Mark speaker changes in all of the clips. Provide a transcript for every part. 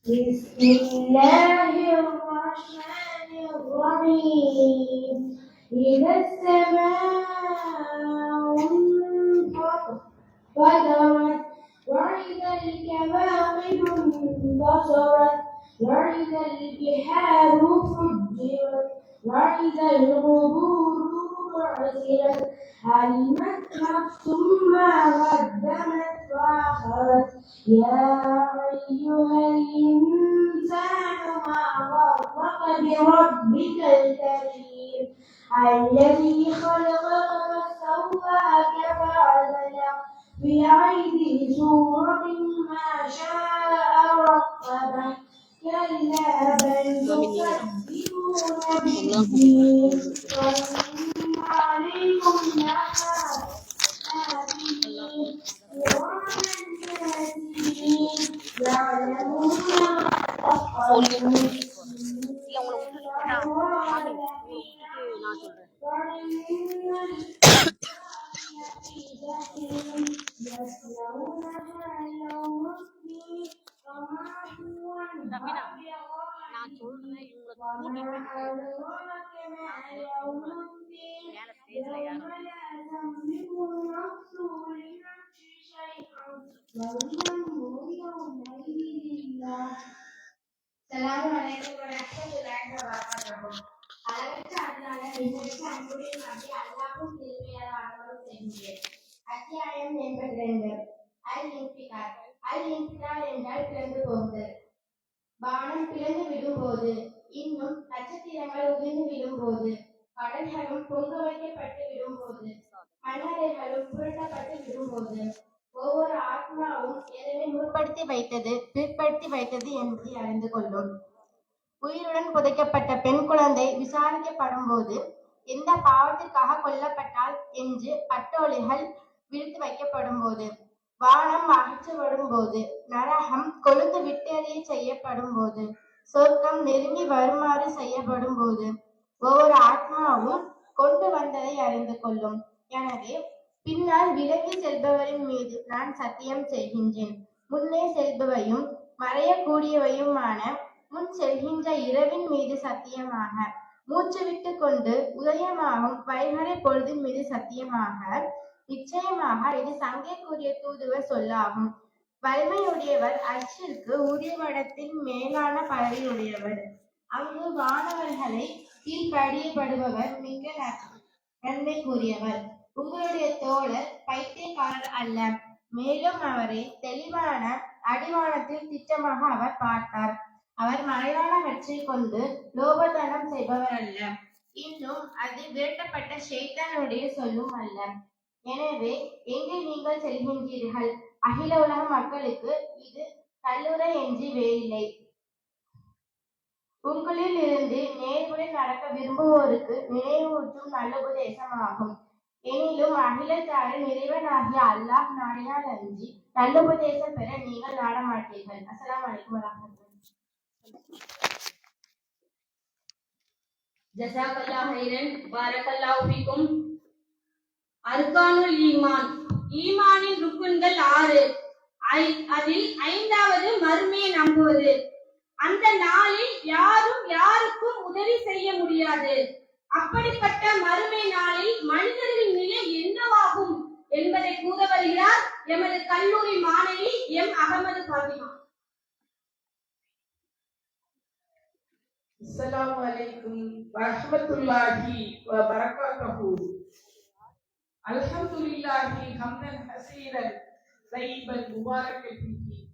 Speaker 1: بسم الله الرحمن الرحيم إذا السماء انفطرت وإذا الكواكب انتصرت وإذا البحار فجرت وإذا القبور بعثرت علمت نفس ما قدمت وأخرت يا أيها الإنسان ما غرك بربك الكريم الذي خلقك فسواك فعدلك في أيدي سورة ما شاء ركبك كلا بل تكذبون بالدين
Speaker 2: அதனால இவங்களை கூட்டிட்டு மேல ஸ்டேஜ்ல யாரும்
Speaker 1: எல்லாரும் அனைவரோட அளவற்ற அன்றாட நிகழ்ச்சி அன்புடைய நம்பி அல்லாவும் திருமையான அனைவரும் செய்கிறேன் அத்தியாயம் எண்பத்தி ரெண்டு அல் என்றால் பிறந்து போகுதல் வானம் பிளந்து விடும்போது இன்னும் நட்சத்திரங்கள் உதிர்ந்து விடும்போது கடல்களும் பொங்க வைக்கப்பட்டு விடும்போது மன்னரைகளும் புரட்டப்பட்டு விடும்போது ஒவ்வொரு ஆத்மாவும் எதனை முற்படுத்தி வைத்தது பிற்படுத்தி வைத்தது என்பதை அறிந்து கொள்ளும். உயிருடன் புதைக்கப்பட்ட பெண் குழந்தை விசாரிக்கப்படும் போது எந்த பாவத்திற்காக கொல்லப்பட்டால் என்று பட்டோலிகள் விழுத்து வைக்கப்படும் போது வானம் அகற்றப்படும் போது நரகம் கொழுந்து விட்டெறிய செய்யப்படும் போது சொர்க்கம் நெருங்கி வருமாறு செய்யப்படும் போது ஒவ்வொரு ஆத்மாவும் கொண்டு வந்ததை அறிந்து கொள்ளும். எனவே பின்னால் விலகி செல்பவரின் மீது நான் சத்தியம் செய்கின்றேன். முன்னே செல்பவையும் மறையக்கூடியவையுமான முன் செல்கின்ற இரவின் மீது சத்தியமாக மூச்சு விட்டு கொண்டு உதயமாகும் வைகரை பொழுதின் மீது சத்தியமாக நிச்சயமாக இது சங்கைக்குரிய தூதுவர் சொல்லாகும். வலிமையுடையவர் அச்சிற்கு உரியவடத்தின் மேலான பதவியுடையவர். அங்கு வானவர்களை கீழ்படியப்படுபவர் மிக நன்மை நன்மைக்குரியவர். உங்களுடைய தோழர் பைத்தியக்காரர் அல்ல. மேலும் அவரை தெளிவான அடிவானத்தில் திட்டமாக அவர் பார்த்தார். அவர் மலையாளவற்றை கொண்டு லோபதனம் செய்பவர் அல்ல. இன்னும் அது விரட்டப்பட்ட ஷைத்தானுடைய சொல்லும் அல்ல. எனவே எங்கே நீங்கள் செல்கின்றீர்கள்? அகில உலக மக்களுக்கு இது கல்லுரை என்று வேலை உங்களில் இருந்து நேர்முறை நடக்க விரும்புவோருக்கு நினைவூட்டும் நல்லுபதேசமாகும் எனினும் அகிலத்தாரின் நிறைவனாகிய அல்லாஹ் நாடினால் அன்றி நல்ல உபதேசம் பெற நீங்கள் நாட மாட்டீர்கள் அஸ்ஸலாமு அலைக்கும் ஜசாக்
Speaker 3: அல்லாஹ் ஹைரன் பாரக்கல்லாஹு ஃபீக்கும். அர்கானுல் ஈமான். ஈமானின் ருக்குன்கள் ஆறு. அதில் ஐந்தாவது மறுமையை நம்புவது. அந்த நாளில் யாரும் யாருக்கும் உதவி செய்ய முடியாது. அப்படிப்பட்ட மறுமை நாளில் மனிதர்களின் நிலை என்னவாகும் என்பதை கூற வருகிறார் எமது கல்லூரி மாணவி எம். அகமது பாத்திமா.
Speaker 4: அலைக்கும் வரஹ்மத்துல்லாஹி வ الحمد لله حمدا حسينا طيبا مباركا فيه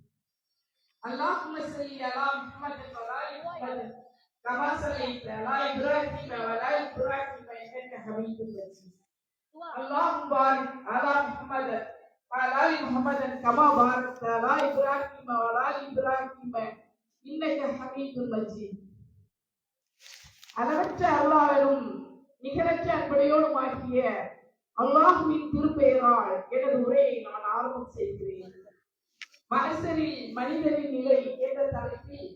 Speaker 4: اللهم صل على محمد وعلى آل محمد كما صليت على إبراهيم وعلى آل إبراهيم إنك حميد مجيد اللهم بارك على محمد وعلى آل محمد كما باركت على إبراهيم وعلى آل إبراهيم إنك حميد مجيد அளவற்ற அருளாளரும் நிகரற்ற அன்படையோடும் ஆகிய அல்லாஹுவின் திருப்பெயரால் எனது உரையை நான் ஆரம்பம் செய்கிறேன். மனசரில் மனிதரின் நிலை என்ற தலைப்பில்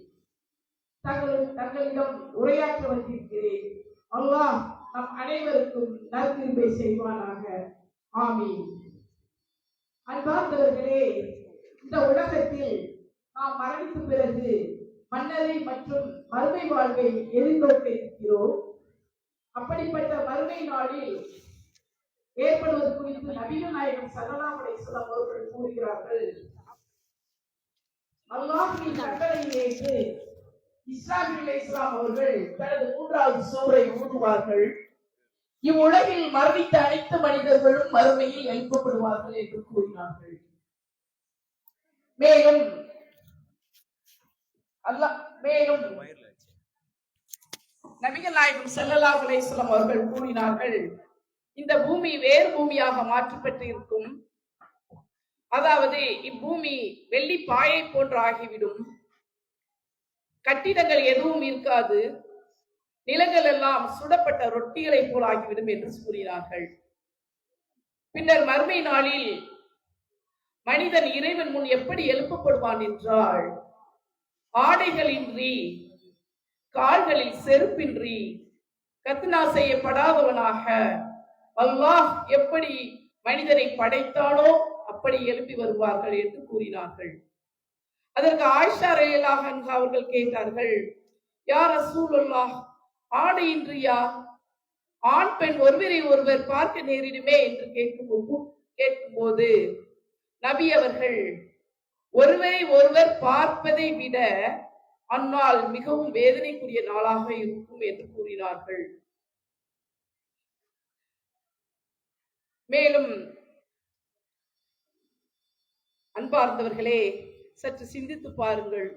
Speaker 4: தங்கள் தங்களிடம் உரையாற்ற வந்திருக்கிறேன். அல்லாஹ் நம் அனைவருக்கும் நற்கிருப்பை செய்வானாக. ஆமி அன்பார்ந்தவர்களே இந்த உலகத்தில் நாம் மரணித்த பிறகு மன்னரை மற்றும் மறுமை வாழ்வை எதிர்நோக்க இருக்கிறோம் அப்படிப்பட்ட மறுமை நாளில் ஏற்படுவது குறித்து நபிகள் நாயகம் சல்லல்லாஹு அலைஹி அவர்கள் கூறுகிறார்கள். அல்லாஹின் கட்டளை ஏற்று இஸ்லாமிய இஸ்லாம் அவர்கள் தனது மூன்றாவது சோரை ஊதுவார்கள் இவ்வுலகில் மரணித்த அனைத்து மனிதர்களும் மறுமையில் எழுப்பப்படுவார்கள் என்று கூறினார்கள். மேலும் அல்லாஹ் மேலும் நபிகள் நாயகம் ஸல்லல்லாஹு அலைஹி அவர்கள் கூறினார்கள் இந்த பூமி வேறு பூமியாக மாற்றப்பட்டு இருக்கும் அதாவது இப்பூமி வெள்ளி பாயை போன்று ஆகிவிடும். கட்டிடங்கள் எதுவும் இருக்காது. நிலங்கள் எல்லாம் சுடப்பட்ட ரொட்டிகளை போல் ஆகிவிடும் என்று கூறினார்கள். பின்னர் மறுமை நாளில் மனிதன் இறைவன் முன் எப்படி எழுப்பப்படுவான் என்றால் ஆடைகளின்றி கால்களில் செருப்பின்றி கத்னா செய்யப்படாதவனாக அல்லாஹ் எப்படி மனிதனை படைத்தானோ அப்படி எழுப்பி வருவார்கள் என்று கூறினார்கள். அதற்கு ஆயிஷா ரலியல்லாஹு அவர்கள் கேட்டார்கள் யார் அசூலுல்லாஹ் ஆடு இன்றியா ஆண் பெண் ஒருவரை ஒருவர் பார்க்க நேரிடுமே? என்று கேட்கும் கேட்கும்போது நபி அவர்கள் ஒருவரை ஒருவர் பார்ப்பதை விட அந்நாள் மிகவும் வேதனைக்குரிய நாளாக இருக்கும் என்று கூறினார்கள். மேலும் அன்பார்ந்தவர்களே சற்று சிந்தித்து பாருங்கள்.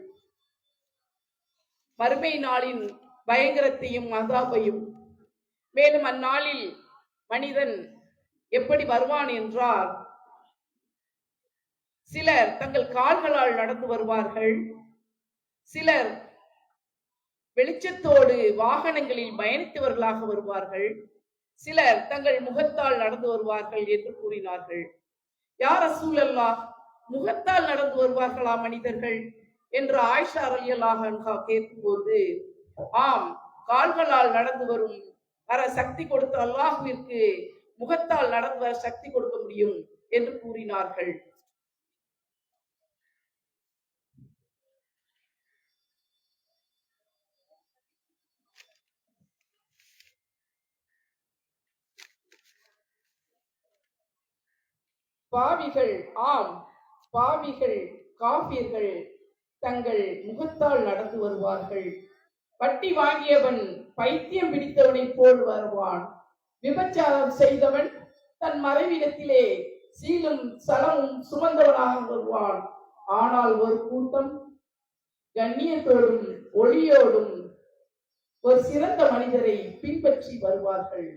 Speaker 4: மறுமை நாளின் பயங்கரத்தையும் அதாபையும். மேலும் அந்நாளில் மனிதன் எப்படி வருவான் என்றால் சிலர் தங்கள் கால்களால் நடந்து வருவார்கள். சிலர் வெளிச்சத்தோடு வாகனங்களில் பயணித்தவர்களாக வருவார்கள். சிலர் தங்கள் முகத்தால் நடந்து வருவார்கள் என்று கூறினார்கள். யார் சூழல்லா முகத்தால் நடந்து வருவார்களா மனிதர்கள்? என்று ஆயிஷா ரலியல்லாஹு கேட்கும்போது ஆம் கால்களால் நடந்து வரும் வர சக்தி கொடுத்த அல்லாஹுவிற்கு முகத்தால் நடந்து வர சக்தி கொடுக்க முடியும் என்று கூறினார்கள். பாவிகள் ஆம். பாவிகள் காபியர்கள் தங்கள் முகத்தால் நடந்து வருவார்கள். வட்டி வாங்கியவன் பைத்தியம் பிடித்தவனைப் போல் வருவான். விபச்சாரம் செய்தவன் தன் மறைவிடத்திலே சீலும் சலமும் சுமந்தவனாக வருவான். ஆனால் ஒரு கூட்டம் கண்ணியத்தோடும் ஒளியோடும் ஒரு சிறந்த மனிதரை பின்பற்றி வருவார்கள்.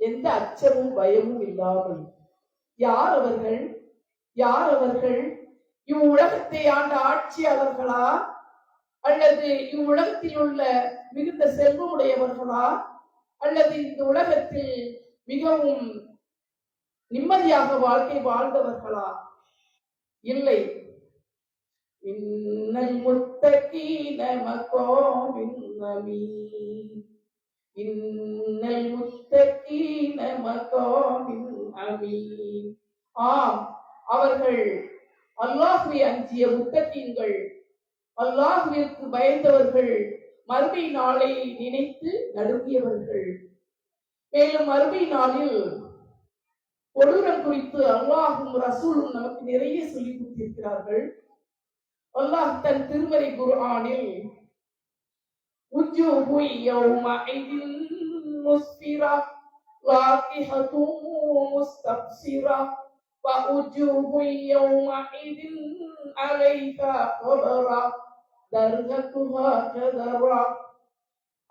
Speaker 4: எந்த அச்சமும் பயமும் இல்லாமல் யார் அவர்கள் யார் அவர்கள் இவ்வுலகத்தை ஆண்ட ஆட்சியாளர்களா அல்லது இவ்வுலகத்தில் உள்ள மிகுந்த செல்வமுடையவர்களா? அல்லது இந்த உலகத்தில் மிகவும் நிம்மதியாக வாழ்க்கை வாழ்ந்தவர்களா? இல்லை. இன்னல் முத்தகீன மகோமின் மின்னமீ இன்னல் முத்தகீன மகோமின் அமீன். ஆம் அவர்கள் அல்லாஹுவை அஞ்சிய முத்தகீன்கள் அல்லாஹுவிற்கு பயந்தவர்கள் மறுமை நாளை நினைத்து நடுங்கியவர்கள். மேலும் மறுமை நாளில் கொடூரம் குறித்து அல்லாஹும் ரசூலும் நமக்கு நிறைய சொல்லி கொடுத்திருக்கிறார்கள். அல்லாஹ் தன் திருமறை குர்ஆனில் وجوه يومئذ مسفرة راكحة مستبصرة ووجوه يومئذ عليها غبرة درجتها كدرة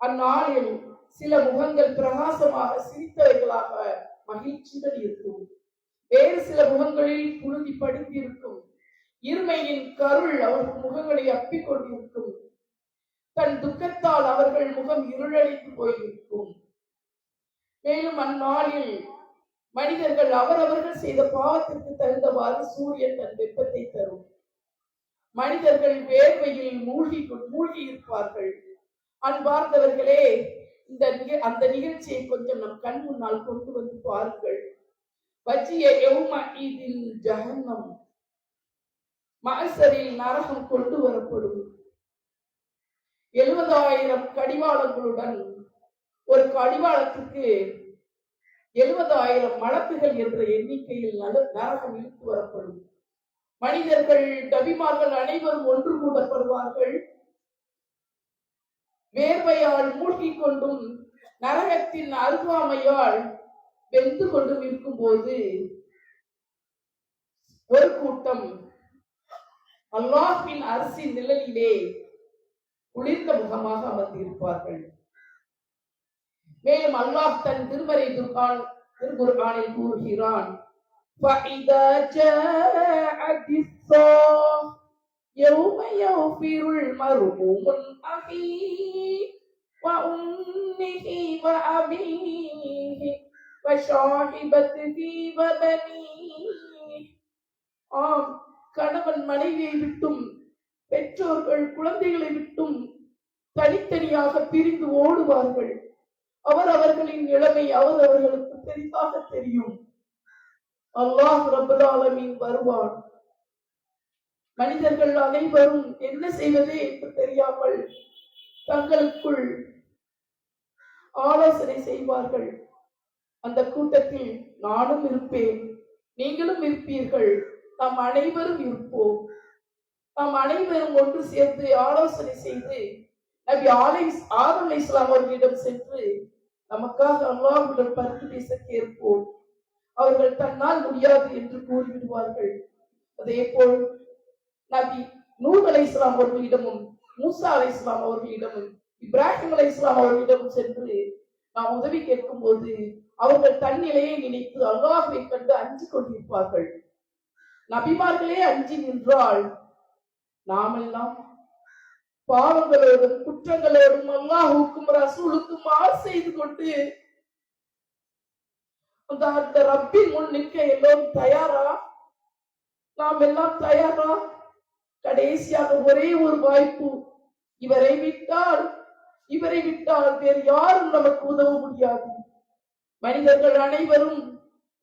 Speaker 4: அந்நாளில் சில முகங்கள் பிரகாசமாக சிரித்தவைகளாக மகிழ்ச்சியுடன் இருக்கும் வேறு சில முகங்களில் புழுதி படிந்திருக்கும் இருமையின் கருள் அவர்கள் முகங்களை அப்பிக் கொண்டிருக்கும் தன் துக்கத்தால் அவர்கள் முகம் இருளழித்து போயிருக்கும் மேலும் அந்நாளில் மனிதர்கள் அவரவர்கள் செய்த பாவத்திற்கு தகுந்தவாறு சூரியன் தன் வெப்பத்தை தரும். மனிதர்கள் வேர்வையில் மூழ்கி மூழ்கி இருப்பார்கள் அன்பார்ந்தவர்களே இந்த அந்த நிகழ்ச்சியை கொஞ்சம் நம் கண் முன்னால் கொண்டு வந்து பாருங்கள். வஜ்ஜிய யௌம ஈதில் மகசரில் நரகம் கொண்டு வரப்படும். எழுபதாயிரம் கடிவாளங்களுடன் ஒரு கடிவாளத்துக்கு எழுபதாயிரம் மலக்குகள் என்ற எண்ணிக்கையில் நல- நரகம் இழுத்து வரப்படும். மனிதர்கள் கவிமார்கள் அனைவரும் ஒன்று கூடப்படுவார்கள். வேர்வையால் மூழ்கிக் கொண்டும் நரகத்தின் அருகாமையால் வெந்து கொண்டும் இருக்கும் போது ஒரு கூட்டம் அல்லாஹின் அரசின் நிழலிலே குளிர்ந்த முகமாக அமர்ந்திருப்பார்கள் மேலும் அல்லாஹ் தன் திருமறை துர்கான் திருக்குர்ஆனில் கூறுகிறான் فَإِذَا جَاءَتِ الصَّاخَّةُ يَوْمَ يَغْفِرُ الْمَرْءُ مِنْ أَخِيهِ وَأُمِّهِ وَأَبِيهِ وَصَاحِبَتِهِ وَبَنِيهِ ஆம் கணவன் மனைவியை விட்டும் பெற்றோர்கள் குழந்தைகளை விட்டும் தனித்தனியாக பிரிந்து ஓடுவார்கள். அவர் அவர்களின் நிலைமை அவர் அவர்களுக்கு பெரிதாக தெரியும். அல்லாஹ் ரப்பல் வருவான். மனிதர்கள் அனைவரும் என்ன செய்வது என்று தெரியாமல் தங்களுக்குள் ஆலோசனை செய்வார்கள். அந்த கூட்டத்தில் நானும் இருப்பேன் நீங்களும் இருப்பீர்கள் நாம் அனைவரும் இருப்போம். நாம் அனைவரும் ஒன்று சேர்ந்து ஆலோசனை செய்து நபி ஆலை ஆதம் இஸ்லாம் அவர்களிடம் சென்று நமக்காக அல்லாஹுடன் பரிந்து பேச கேட்போம். அவர்கள் தன்னால் முடியாது என்று கூறிவிடுவார்கள். அதே போல் நபி நூல் அலை இஸ்லாம் அவர்களிடமும் மூசா அலை இஸ்லாம் அவர்களிடமும் இப்ராஹிம் அலை இஸ்லாம் அவர்களிடமும் சென்று நாம் உதவி கேட்கும் போது அவர்கள் தன்னிலையை நினைத்து அல்லாஹை கண்டு அஞ்சு கொண்டிருப்பார்கள். நபிமார்களே அஞ்சி நின்றால் நாமெல்லாம் பாவங்களோடும் குற்றங்களோடும் அல்லாஹுக்கும் ரசூலுக்கும் மாறு செய்து கொண்டு அந்த அந்த ரப்பின் முன் நிற்க எல்லோரும் தயாரா? நாம் எல்லாம் தயாரா? கடைசியாக ஒரே ஒரு வாய்ப்பு இவரை விட்டால் இவரை விட்டால் வேறு யாரும் நமக்கு உதவ முடியாது. மனிதர்கள் அனைவரும்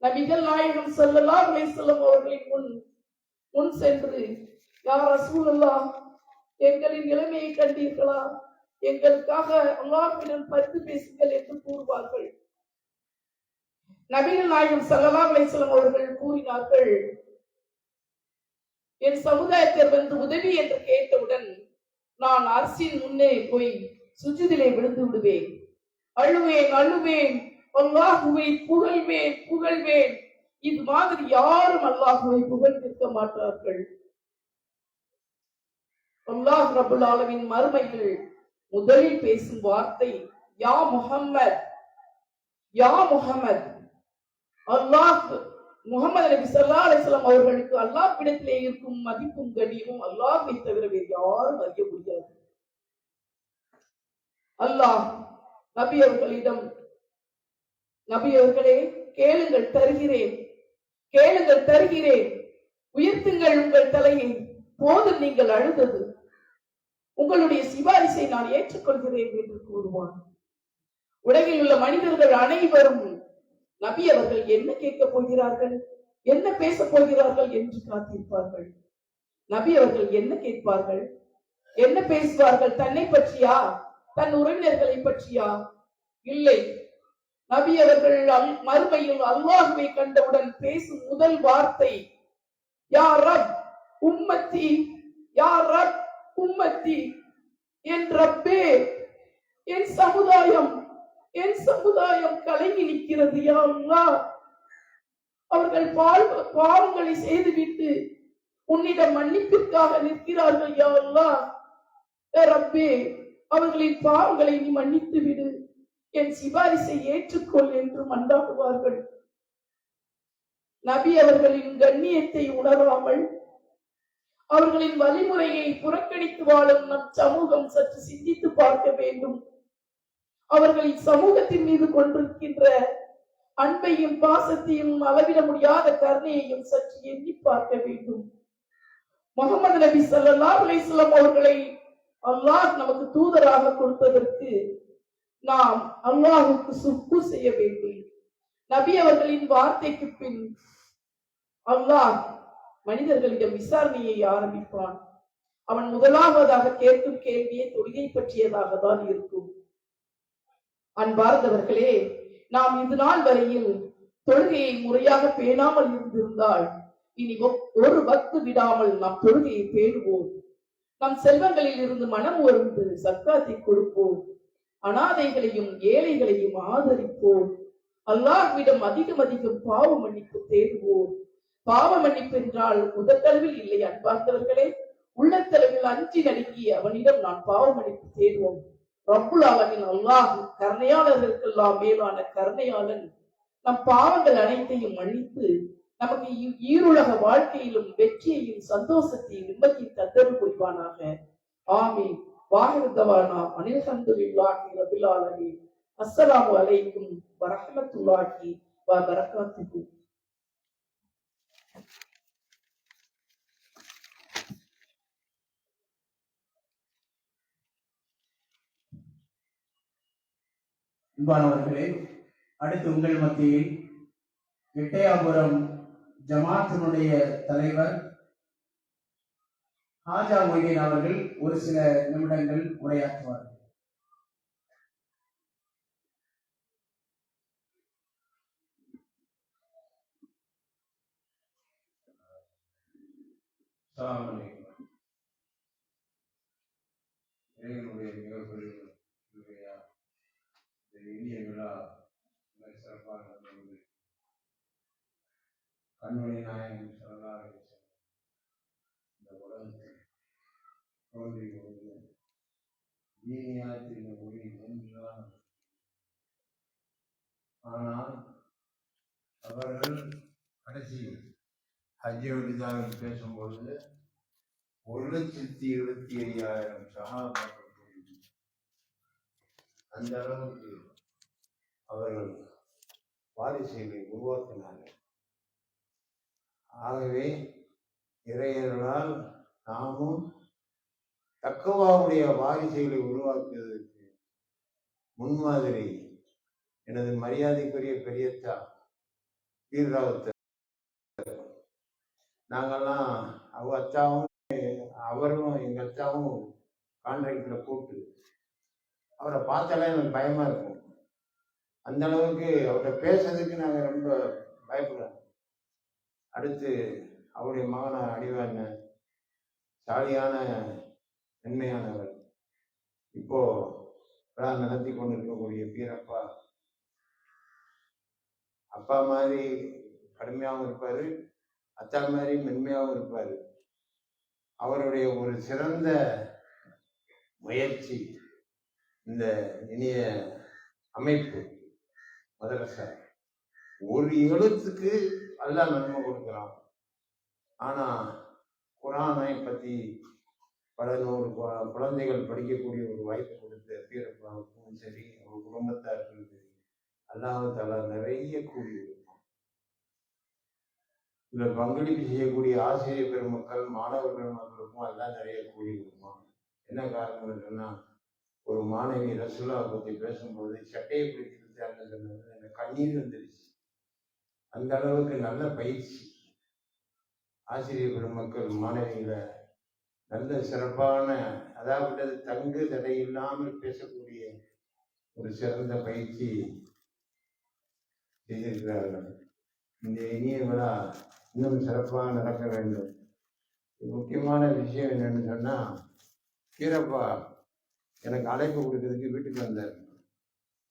Speaker 4: நபிகள் நாயகம் செல்லலாம் செல்லும் அவர்களின் முன் முன் சென்று யார் ரசூலுல்லா எங்களின் நிலைமையை கண்டீர்களா? எங்களுக்காக அல்லாஹ்விடம் பரிந்து பேசுங்கள் என்று கூறுவார்கள். நபிகள் நாயகம் ஸல்லல்லாஹு அலைஹி அவர்கள் கூறினார்கள் என் சமுதாயத்தில் வந்து உதவி என்று கேட்டவுடன் நான் அரசின் முன்னே போய் சுஜிதிலே விழுந்து விடுவேன். அழுவேன் அழுவேன் அல்லாஹுவை புகழ்வேன் புகழ்வேன். இது மாதிரி யாரும் அல்லாஹுவை புகழ்ந்திருக்க மாட்டார்கள். அல்லாஹ் ரபுல் ஆலமின் மறுமையில் முதலில் பேசும் வார்த்தை யா முஹம்மத் யா முகமது அல்லாஹ் முகமது நபி சல்லா அலிஸ்லாம் அவர்களுக்கு அல்லாஹ் இடத்திலே இருக்கும் மதிப்பும் கண்ணியமும் அல்லாஹை தவிர வேறு யாரும் அறிய முடியாது. அல்லாஹ் நபி அவர்களிடம் நபி அவர்களே கேளுங்கள் தருகிறேன் கேளுங்கள் தருகிறேன். உயர்த்துங்கள் உங்கள் தலையை போதும் நீங்கள் அழுதது. உங்களுடைய சிபாரிசை நான் ஏற்றுக்கொள்கிறேன் என்று கூறுவான். உலகில் உள்ள மனிதர்கள் அனைவரும் நபி அவர்கள் என்ன கேட்கப் போகிறார்கள்? என்ன பேசப் போகிறார்கள் என்று காத்திருப்பார்கள். நபி அவர்கள் என்ன கேட்பார்கள்? என்ன பேசுவார்கள்? தன்னை பற்றியா? தன் உறவினர்களை பற்றியா? இல்லை. நபி அவர்கள் மறுமையில் அல்லாஹுவை கண்டவுடன் பேசும் முதல் வார்த்தை யார் உம்மத்தி யார் உம்மத்தி என் ரப்பே என் சமுதாயம் என் சமுதாயம் கலங்கி நிற்கிறது யாருங்களா அவர்கள் பால்- பாவங்களை செய்துவிட்டு உன்னிடம் மன்னிப்பிற்காக நிற்கிறார்கள் யாருங்களா ரப்பே அவர்களின் பாவங்களை நீ மன்னித்து விடு என் சிபாரிசை ஏற்றுக்கொள் என்று மண்டாடுவார்கள் நபி அவர்களின் கண்ணியத்தை உணராமல் அவர்களின் வழிமுறையை புறக்கணித்து வாழும் நம் சமூகம் சற்று சிந்தித்து பார்க்க வேண்டும். அவர்களின் சமூகத்தின் மீது கொண்டிருக்கின்ற அன்பையும் பாசத்தையும் அளவிட முடியாத கருணையையும் சற்று எண்ணி பார்க்க வேண்டும். முகமது நபி சல்லா அலிஸ்லாம் அவர்களை அல்லாஹ் நமக்கு தூதராக கொடுத்ததற்கு நாம் அல்லாஹுக்கு சுக்கு செய்ய வேண்டும். நபி அவர்களின் வார்த்தைக்கு பின் அல்லாஹ் மனிதர்களிடம் விசாரணையை ஆரம்பிப்பான். அவன் முதலாவதாக கேட்கும் கேள்வியே தொழுகை பற்றியதாக தான் இருக்கும். அன்பார்ந்தவர்களே நாம் இது நாள் வரையில் தொழுகையை முறையாக பேணாமல் இருந்திருந்தால் இனி ஒ- ஒரு வத்து விடாமல் நாம் தொழுகையை பேணுவோம். நம் செல்வங்களில் இருந்து மனம் ஒருந்து சக்காத்தை கொடுப்போம். அனாதைகளையும் ஏழைகளையும் ஆதரிப்போம். அல்லாஹ்விடம் அதிகம் அதிகம் பாவ மன்னிப்பு தேடுவோம். பாவ மன்னிப்பு என்றால் உதட்டளவில் இல்லை அன்பார்ந்தவர்களே. உள்ளத்தளவில் அஞ்சி நடுங்கி அவனிடம் நான் பாவ மன்னிப்பு தேடுவோம். ரப்புல் அவனின் அல்லாஹ் கருணையாளர்களுக்கெல்லாம் மேலான கருணையாளன். நம் பாவங்கள் அனைத்தையும் மன்னித்து நமக்கு ஈருலக வாழ்க்கையிலும் வெற்றியையும் சந்தோஷத்தையும் நிம்மதியும் தந்தது புரிவானாக. ஆமீன். வாகிருந்தவானா அனில் ஹந்துலில்லாஹி ரபில் ஆலமி அஸ்ஸலாமு அலைக்கும் வரஹ்மத்துல்லாஹி வ பரக்காத்துஹு
Speaker 5: அன்பானவர்களே அடுத்து உங்கள் மத்தியில் எட்டயாபுரம் ஜமாத்தினுடைய தலைவர் ஹாஜா மொய்தீன் அவர்கள் ஒரு சில நிமிடங்கள் உரையாற்றுவார்.
Speaker 6: இறைவனுடைய மிகப்பெரிய கிருபையா இந்த இனிய விழா சிறப்பாக நடந்தது கண்மணி இந்த உலகத்தில் தோன்றி பொழுது தீனியாத்தின் ஒளி ஒன்றுதான் ஆனால் அவர்கள் கடைசி ஹஜ்ஜி விடுதாக பேசும்பொழுது ஒரு லட்சத்தி இருபத்தி ஐயாயிரம் சகாபாக்கள் அந்த அளவுக்கு அவர்கள் வாரிசுகளை உருவாக்கினார்கள். ஆகவே இறையர்களால் நாமும் தக்கவாவுடைய வாரிசுகளை உருவாக்குவதற்கு முன்மாதிரி எனது மரியாதைக்குரிய பெரியத்தா வீரராவத்த நாங்கள்லாம் அவங்க அச்சாவும் அவரும் எங்கள் அச்சாவும் கான்ட்ராக்டில் கூப்பிட்டு அவரை பார்த்தாலே எனக்கு பயமாக இருக்கும். அந்த அளவுக்கு அவர்கிட்ட பேசுறதுக்கு நாங்கள் ரொம்ப பயப்படுறோம். அடுத்து அவருடைய மகனார் அடிவான சாலியான மென்மையானவர் இப்போ விழா நடத்தி கொண்டிருக்கக்கூடிய பீரப்பா அப்பா மாதிரி கடுமையாகவும் இருப்பார். அத்தா மாதிரி மென்மையாகவும் இருப்பார். அவருடைய ஒரு சிறந்த முயற்சி இந்த இனிய அமைப்பு மதரசா ஒரு எழுத்துக்கு அல்லாஹ் நன்மை கொடுக்குறான் ஆனா குரானை பத்தி பல நூறு குழந்தைகள் படிக்கக்கூடிய ஒரு வாய்ப்பு கொடுத்த பீரப்பாவுக்கும் சரி அவங்க குடும்பத்தாருக்கும் சரி அல்லாஹ் நிறைய கூலி இதில் பங்களிப்பு செய்யக்கூடிய ஆசிரியர் பெருமக்கள் மாணவர் பெருமக்களுக்கும் எல்லாம் நிறைய கூலி கொடுப்பான் என்ன காரணம் சொன்னா ஒரு மாணவி ரசுல்லா பத்தி பேசும்போது சட்டையை பிடிச்சிருந்தாருன்னு சொன்னது எனக்கு கண்ணீர் வந்துருச்சு. அந்த அளவுக்கு நல்ல பயிற்சி. ஆசிரியர் பெருமக்கள் மாணவிகளை நல்ல சிறப்பான அதாவது தங்கு தடை இல்லாமல் பேசக்கூடிய ஒரு சிறந்த பயிற்சி செய்திருக்கிறார்கள். இந்த இனிய விழா இன்னும் சிறப்பாக நடக்க வேண்டும். முக்கியமான விஷயம் என்னன்னு சொன்னால் கீரப்பா எனக்கு அழைப்பு கொடுக்கறதுக்கு வீட்டுக்கு வந்தார்.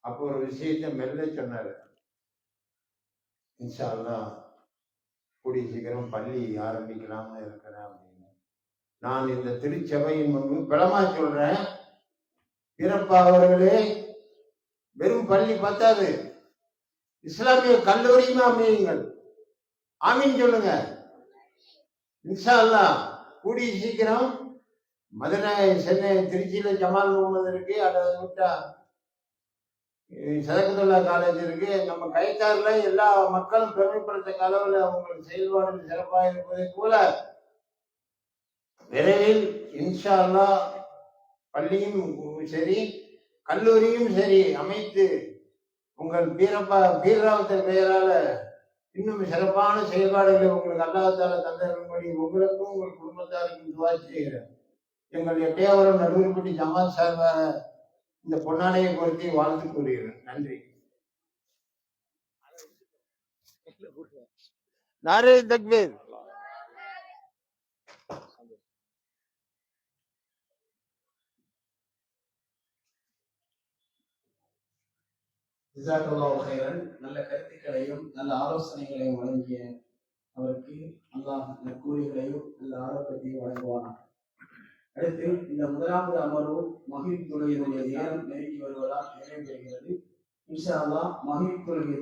Speaker 6: அப்போ ஒரு விஷயத்த மெல்ல சொன்னார். இன்ஷால்லாம் கூடிய சீக்கிரம் பள்ளி ஆரம்பிக்கலாம்னு இருக்கிறேன் அப்படின்னு. நான் இந்த திருச்சபையின் முன்பு பலமா சொல்றேன். வீரப்பா அவர்களே வெறும் பள்ளி பத்தாது. இஸ்லாமிய கல்லூரியுமா அமையுங்கள். ஆமீன் சொல்லுங்க. இன்ஷா அல்லா கூடிய சீக்கிரம் மதுரை சென்னை திருச்சியில ஜமால் முகமது இருக்கு அதை விட்டா சதகத்துல்லா காலேஜ் இருக்கு. நம்ம கைத்தாரில் எல்லா மக்களும் பெருமைப்படுத்த அளவில் அவங்களுக்கு செயல்பாடு சிறப்பாக இருப்பதை போல விரைவில் இன்ஷா அல்லா பள்ளியும் சரி கல்லூரியும் சரி அமைத்து உங்கள் பீரப்பா பீரராவத்தர் பெயரால இன்னும் சிறப்பான செயல்பாடுகளை உங்களுக்கு அல்லாத்தால தந்தரும்படி உங்களுக்கும் உங்கள் குடும்பத்தாருக்கும் துவா செய்கிறேன். எங்கள் எட்டையாவரம் நடுவர்பட்டி ஜமாத் சார்பாக இந்த பொன்னாடையை பொறுத்தி வாழ்த்து கூறுகிறேன். நன்றி. நாரே தக்பீர்.
Speaker 5: ஜிசாக்கல்லா ஹைரன் நல்ல கருத்துக்களையும் நல்ல ஆலோசனைகளையும் வழங்கிய அவருக்கு அல்லாஹ் நற்கூலிகளையும் நல்ல ஆரோக்கியத்தையும் வழங்குவான் அடுத்து இந்த முதலாவது அமர்வு மகிழ் தொழுகையினுடைய நேரம் நெருங்கி வருவதால் நிறைவு பெறுகிறது. இன்ஷா அல்லா மகிழ் தொழுகை